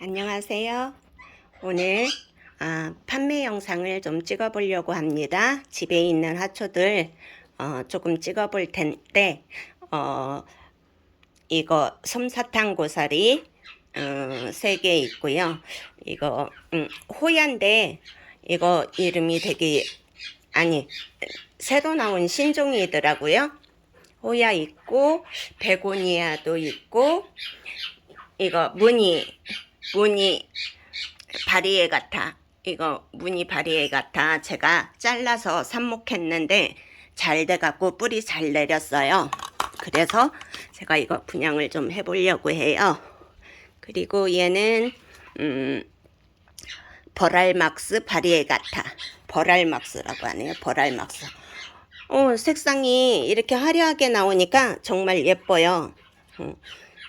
안녕하세요. 오늘 아, 판매 영상을 좀 찍어 보려고 합니다. 집에 있는 화초들 어, 조금 찍어 볼 텐데 어, 이거 솜사탕 고사리 어, 3개 있고요. 이거 음, 호야인데 이거 이름이 되게 아니 새로 나온 신종이더라고요. 호야 있고 베고니아도 있고 이거 무늬 무늬 바리에 같아. 이거 무늬 바리에 같아. 제가 잘라서 삽목했는데 잘 돼갖고 뿌리 잘 내렸어요. 그래서 제가 이거 분양을 좀 해보려고 해요. 그리고 얘는 음 버랄막스 바리에 같아. 버랄막스라고 하네요. 버랄막스. 어, 색상이 이렇게 화려하게 나오니까 정말 예뻐요. 음,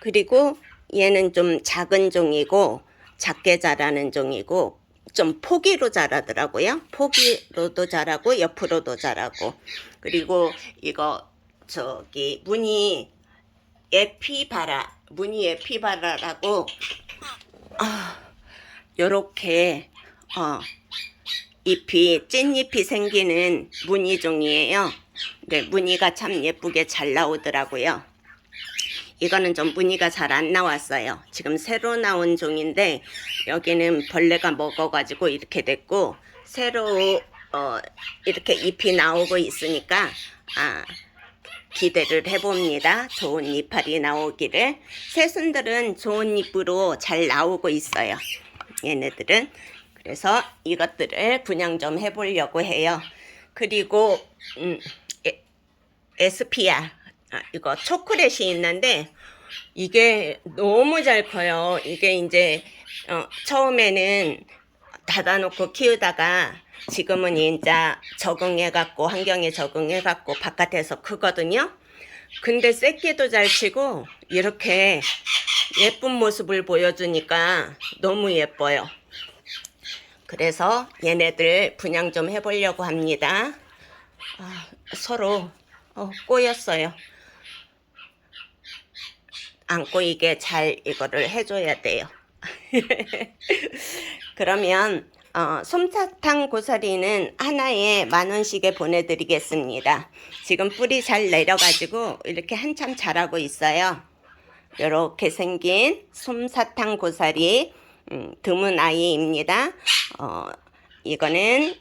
그리고 얘는 좀 작은 종이고 작게 자라는 종이고 좀 포기로 자라더라고요. 포기로도 자라고 옆으로도 자라고 그리고 이거 저기 무늬 에피바라 무늬 에피바라라고 아 요렇게 어 잎이 찐잎이 생기는 무늬 종이에요. 네, 무늬가 참 예쁘게 잘 나오더라고요. 이거는 좀 무늬가 잘 안 나왔어요. 지금 새로 나온 종인데 여기는 벌레가 먹어가지고 이렇게 됐고 새로 어, 이렇게 잎이 나오고 있으니까 아, 기대를 해봅니다. 좋은 이파리 나오기를. 새순들은 좋은 잎으로 잘 나오고 있어요. 얘네들은. 그래서 이것들을 분양 좀 해보려고 해요. 그리고 음, 에, 에스피아 아, 이거 초콜릿이 있는데 이게 너무 잘 커요. 이게 이제 어, 처음에는 닫아놓고 키우다가 지금은 이제 적응해갖고 환경에 적응해갖고 바깥에서 크거든요. 근데 새끼도 잘 치고 이렇게 예쁜 모습을 보여주니까 너무 예뻐요. 그래서 얘네들 분양 좀 해보려고 합니다. 아, 서로 어, 꼬였어요. 안 꼬이게 잘 이거를 해줘야 돼요. 그러면 어, 솜사탕 고사리는 하나에 만 원씩에 보내드리겠습니다. 지금 뿌리 잘 내려가지고 이렇게 한참 자라고 있어요. 이렇게 생긴 솜사탕 고사리 음, 드문 아이입니다. 어, 이거는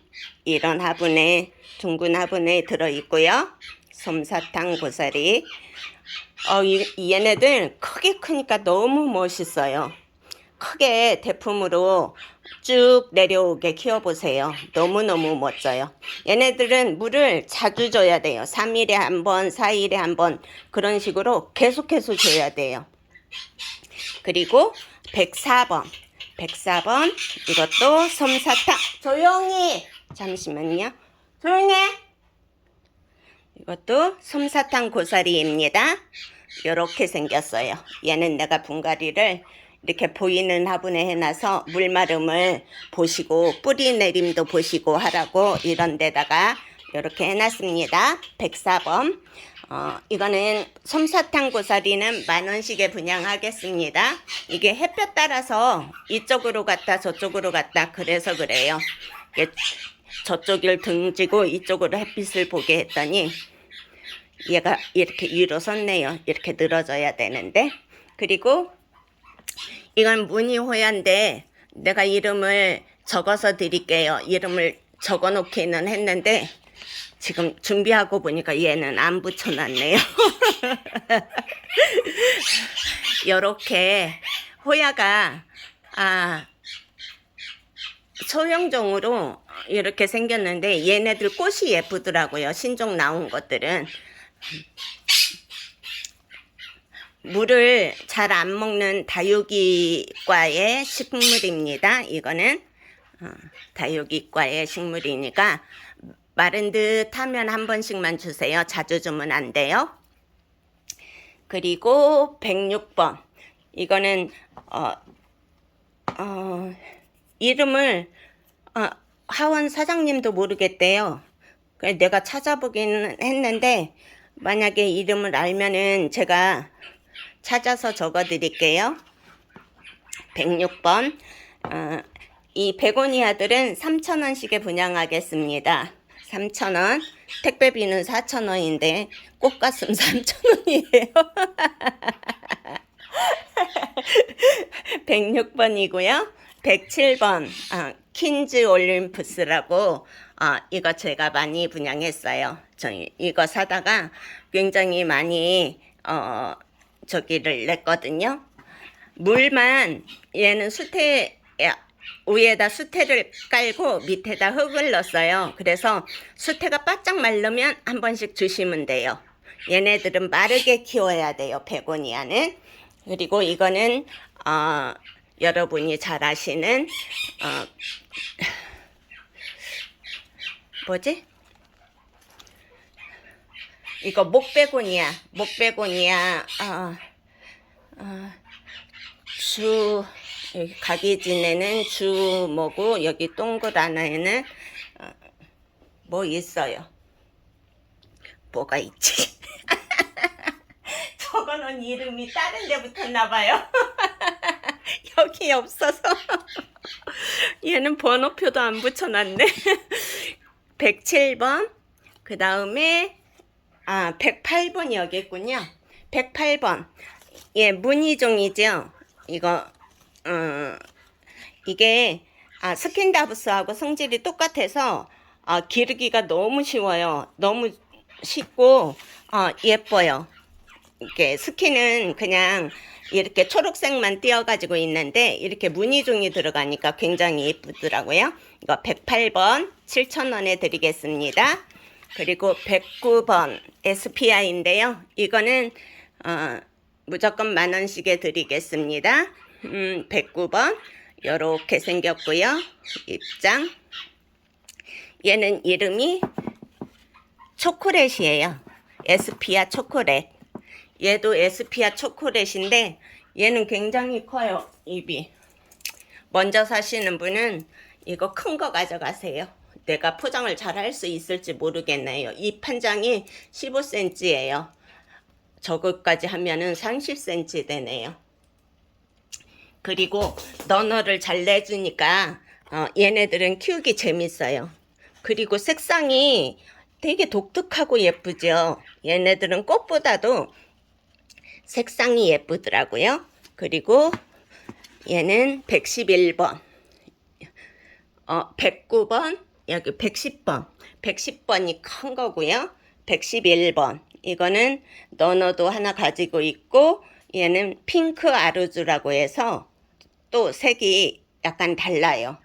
이런 화분에 둥근 화분에 들어 있고요. 솜사탕 고사리. 어, 이, 이 얘네들 크게 크니까 너무 멋있어요. 크게 대품으로 쭉 내려오게 키워보세요. 너무너무 멋져요. 얘네들은 물을 자주 줘야 돼요. 3일에 한 번, 4일에 한 번, 그런 식으로 계속해서 줘야 돼요. 그리고 104번. 104번. 이것도 솜사탕. 조용히! 잠시만요. 조용히! 이것도 솜사탕 고사리입니다. 이렇게 생겼어요. 얘는 내가 분갈이를 이렇게 보이는 화분에 해놔서 물마름을 보시고 뿌리 내림도 보시고 하라고 이런 데다가 이렇게 해놨습니다. 104번. 어, 이거는 솜사탕 고사리는 만 원씩에 분양하겠습니다. 이게 햇볕 따라서 이쪽으로 갔다 저쪽으로 갔다 그래서 그래요. 저쪽을 등지고 이쪽으로 햇빛을 보게 했더니 얘가 이렇게 위로 섰네요. 이렇게 늘어져야 되는데. 그리고 이건 무늬호야인데 내가 이름을 적어서 드릴게요. 이름을 적어 놓기는 했는데 지금 준비하고 보니까 얘는 안 붙여놨네요. 요렇게 호야가 아 소형종으로 이렇게 생겼는데 얘네들 꽃이 예쁘더라고요. 신종 나온 것들은 물을 잘 안 먹는 다육이과의 식물입니다. 이거는 어, 다육이과의 식물이니까 마른 듯 하면 한 번씩만 주세요. 자주 주면 안 돼요. 그리고 106번. 이거는 어, 어, 이름을 어, 하원 사장님도 모르겠대요. 그래서 내가 찾아보기는 했는데 만약에 이름을 알면은 제가 찾아서 적어 드릴게요. 106번. 어, 이 베고니아들은 3,000원씩에 분양하겠습니다. 3,000원. 택배비는 4,000원인데 꽃가슴 3,000원이에요. 106번이고요. 107번 아, 킨즈 올림푸스라고 아, 이거 제가 많이 분양했어요. 저 이거 사다가 굉장히 많이 어, 저기를 냈거든요. 물만 얘는 수태 위에다 수태를 깔고 밑에다 흙을 넣었어요. 그래서 수태가 바짝 마르면 한 번씩 주시면 돼요. 얘네들은 마르게 키워야 돼요. 베고니아는. 그리고 이거는 어, 여러분이 잘 아시는 어, 뭐지? 이거 목베고니아, 목베고니아 어, 어, 주 여기 지내는 주 뭐고 여기 동글 하나에는 어, 뭐 있어요? 뭐가 있지? 저거는 이름이 다른 데 붙었나 봐요. 여기 없어서 얘는 번호표도 안 붙여놨네. 107번 그 다음에 아 108번 여기 있군요. 108번 예 무늬종이죠. 이거 어 이게 아 스킨다브스하고 성질이 똑같아서 아 기르기가 너무 쉬워요. 너무 쉽고 어 예뻐요. 이렇게 스킨은 그냥 이렇게 초록색만 띄어가지고 있는데 이렇게 무늬종이 들어가니까 굉장히 예쁘더라고요. 이거 108번 7,000원에 드리겠습니다. 그리고 109번 SPI인데요. 이거는 어, 무조건 만 원씩에 드리겠습니다. 음, 109번 이렇게 생겼고요. 입장 얘는 이름이 초콜릿이에요. 에스피아 초콜릿. 얘도 에스피아 초콜릿인데 얘는 굉장히 커요. 입이. 먼저 사시는 분은 이거 큰 거 가져가세요. 내가 포장을 잘 할 수 있을지 모르겠네요. 이 판장이 15cm예요. 저것까지 하면은 30cm 되네요. 그리고 너너를 잘 내주니까 어, 얘네들은 키우기 재밌어요. 그리고 색상이 되게 독특하고 예쁘죠. 얘네들은 꽃보다도 색상이 예쁘더라고요. 그리고 얘는 111번, 어, 109번, 여기 110번, 110번이 큰 거고요. 111번, 이거는 너너도 하나 가지고 있고, 얘는 핑크 아르주라고 해서 또 색이 약간 달라요.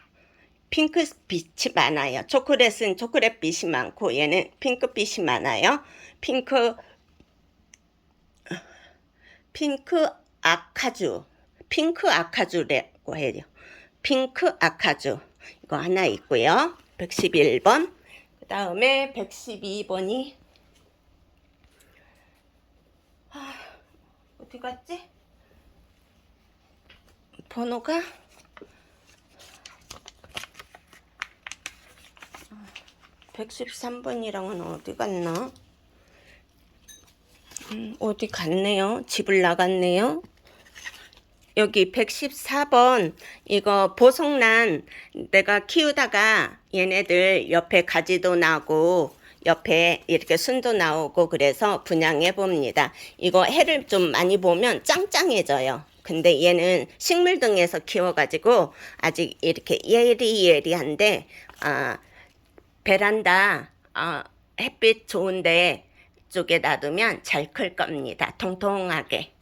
핑크 빛이 많아요. 초콜릿은 초콜릿 빛이 많고 얘는 핑크 빛이 많아요. 핑크 핑크 아카주 핑크 아카주라고 해요. 핑크 아카주 이거 하나 있고요. 111번 그 다음에 112번이 아, 어디 갔지? 번호가 113번이랑은 어디 갔나? 음, 어디 갔네요. 집을 나갔네요. 여기 114번 이거 보석란 내가 키우다가 얘네들 옆에 가지도 나고 옆에 이렇게 순도 나오고 그래서 분양해 봅니다. 이거 해를 좀 많이 보면 짱짱해져요. 근데 얘는 식물 등에서 키워가지고 아직 이렇게 예리예리한데 아 베란다 어, 햇빛 좋은데 쪽에 놔두면 잘 클 겁니다. 통통하게.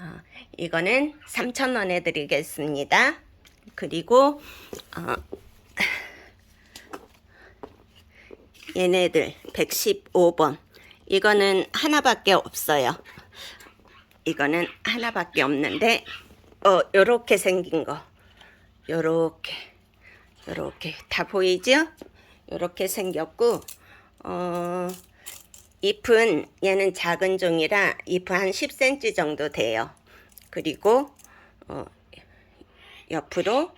어, 이거는 3,000원에 드리겠습니다. 그리고 어, 얘네들 115번. 이거는 하나밖에 없어요. 이거는 하나밖에 없는데 어 요렇게 생긴 거. 요렇게 요렇게 다 보이죠? 요렇게 생겼고 어 잎은 얘는 작은 종이라 잎은 한 10cm 정도 돼요. 그리고 어, 옆으로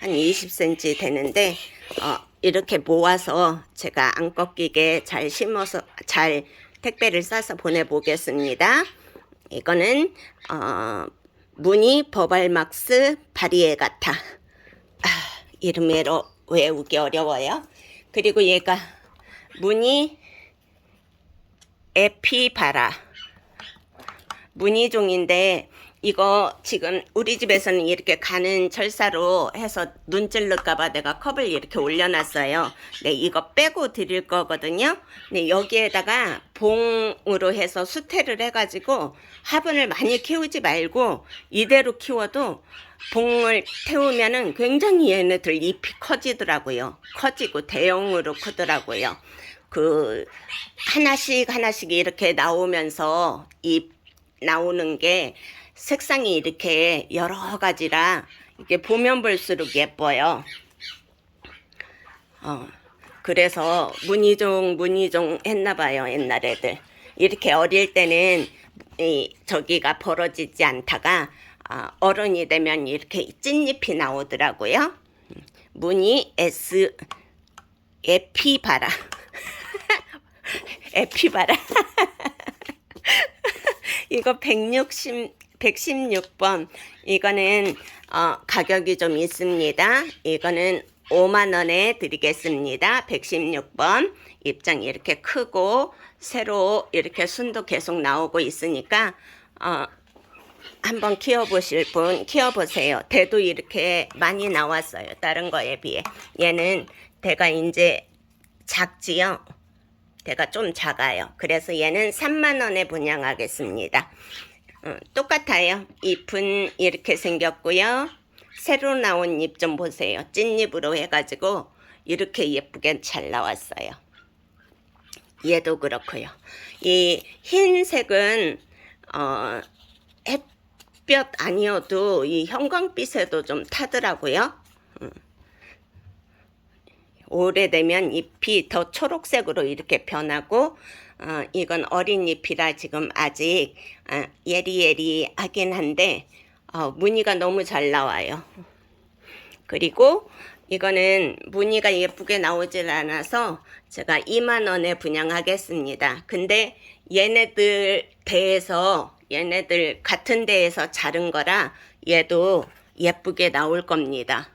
한 20cm 되는데 어, 이렇게 모아서 제가 안 꺾이게 잘 심어서 잘 택배를 싸서 보내보겠습니다. 이거는 어, 무늬 버발막스 바리에 같아. 아, 이름으로 외우기 어려워요. 그리고 얘가 무늬 에피바라 무늬종인데 이거 지금 우리 집에서는 이렇게 가는 철사로 해서 눈 찔를까봐 내가 컵을 이렇게 올려놨어요. 네, 이거 빼고 드릴 거거든요. 네, 여기에다가 봉으로 해서 수태를 해가지고 화분을 많이 키우지 말고 이대로 키워도 봉을 태우면은 굉장히 얘네들 잎이 커지더라고요. 커지고 대형으로 크더라고요. 그 하나씩 하나씩 이렇게 나오면서 잎 나오는 게 색상이 이렇게 여러 가지라 이게 보면 볼수록 예뻐요. 어, 그래서 문희종 문희종 했나 봐요 옛날 애들 이렇게 어릴 때는 이 저기가 벌어지지 않다가 아, 어른이 되면 이렇게 찐잎이 나오더라고요. 문희 S 에피바라 에피바라 이거 160 116번 이거는 어, 가격이 좀 있습니다. 이거는 5만 원에 드리겠습니다. 116번 입장 이렇게 크고 새로 이렇게 순도 계속 나오고 있으니까 어, 한번 키워보실 분 키워보세요. 대도 이렇게 많이 나왔어요. 다른 거에 비해 얘는 대가 이제 작지요. 대가 좀 작아요. 그래서 얘는 3만 원에 분양하겠습니다. 어, 똑같아요. 잎은 이렇게 생겼고요. 새로 나온 잎 좀 보세요. 찐잎으로 해가지고 이렇게 예쁘게 잘 나왔어요. 얘도 그렇고요. 이 흰색은 어, 햇 볕 아니어도 이 형광빛에도 좀 타더라고요. 음. 오래되면 잎이 더 초록색으로 이렇게 변하고 어, 이건 어린 잎이라 지금 아직 어, 예리예리하긴 한데 어, 무늬가 너무 잘 나와요. 그리고 이거는 무늬가 예쁘게 나오질 않아서 제가 2만 원에 분양하겠습니다. 근데 얘네들 대에서 얘네들 같은 데에서 자른 거라 얘도 예쁘게 나올 겁니다.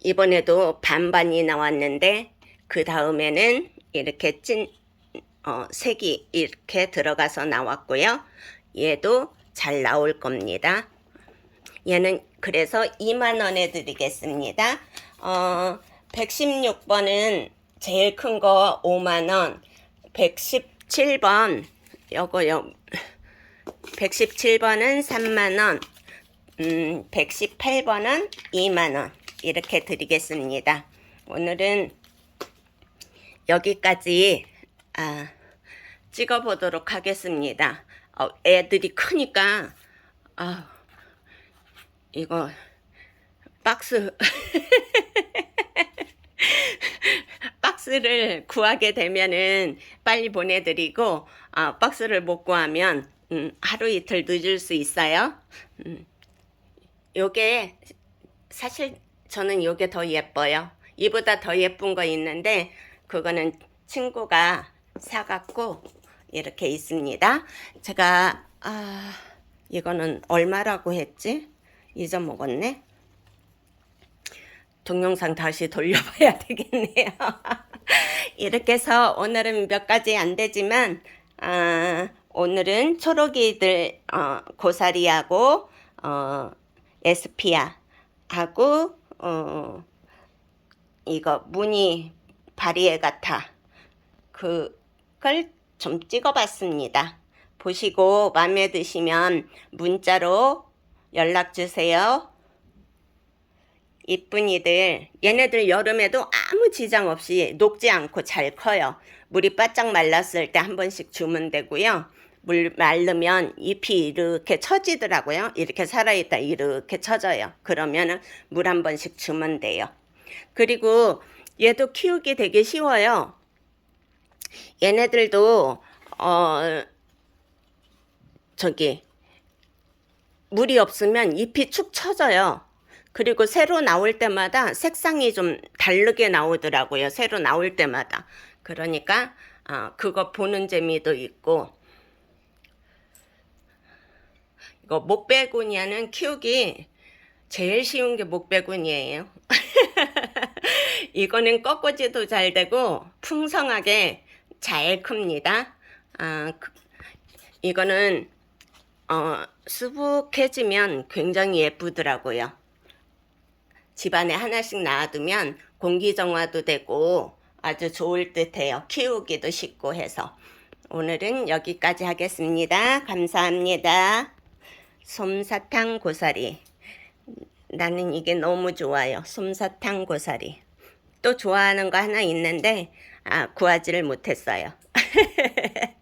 이번에도 반반이 나왔는데 그 다음에는 이렇게 찐 어, 색이 이렇게 들어가서 나왔고요. 얘도 잘 나올 겁니다. 얘는 그래서 2만 원에 드리겠습니다. 어, 116번은 제일 큰 거 5만 원, 117번 요거 요. 117번은 3만 원, 음, 118번은 2만 원 이렇게 드리겠습니다. 오늘은 여기까지 아, 찍어 보도록 하겠습니다. 어, 애들이 크니까 아, 이거 박스 박스를 구하게 되면은 빨리 보내드리고 아, 박스를 못 구하면 음, 하루 이틀 늦을 수 있어요. 음, 요게 사실 저는 요게 더 예뻐요. 이보다 더 예쁜 거 있는데 그거는 친구가 사갖고 이렇게 있습니다. 제가 아 이거는 얼마라고 했지? 잊어먹었네. 동영상 다시 돌려봐야 되겠네요. 이렇게 해서 오늘은 몇 가지 안 되지만 아, 오늘은 초록이들 어, 고사리하고 어, 에스피아하고 어, 이거 무늬 바리에 같아 그걸 좀 찍어봤습니다. 보시고 마음에 드시면 문자로 연락 주세요. 이쁜이들 얘네들 여름에도 아무 지장 없이 녹지 않고 잘 커요. 물이 바짝 말랐을 때 한 번씩 주면 되고요. 물 마르면 잎이 이렇게 처지더라고요. 이렇게 살아있다 이렇게 처져요. 그러면은 물한 번씩 주면 돼요. 그리고 얘도 키우기 되게 쉬워요. 얘네들도 어 저기 물이 없으면 잎이 축 처져요. 그리고 새로 나올 때마다 색상이 좀 다르게 나오더라고요. 새로 나올 때마다. 그러니까 어, 그거 보는 재미도 있고 이거 목베고니아는 키우기 제일 쉬운 게 목베고니아예요. 이거는 꺾어지도 잘 되고 풍성하게 잘 큽니다. 아, 그- 이거는 어, 수북해지면 굉장히 예쁘더라고요. 집안에 하나씩 놔두면 공기 정화도 되고 아주 좋을 듯 해요. 키우기도 쉽고 해서. 오늘은 여기까지 하겠습니다. 감사합니다. 솜사탕 고사리. 나는 이게 너무 좋아요. 솜사탕 고사리. 또 좋아하는 거 하나 있는데 아, 구하지를 못했어요.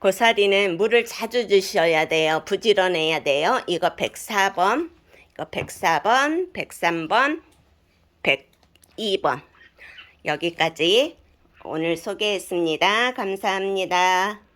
고사리는 물을 자주 주셔야 돼요. 부지런해야 돼요. 이거 104번, 이거 104번, 103번, 102번. 여기까지 오늘 소개했습니다. 감사합니다.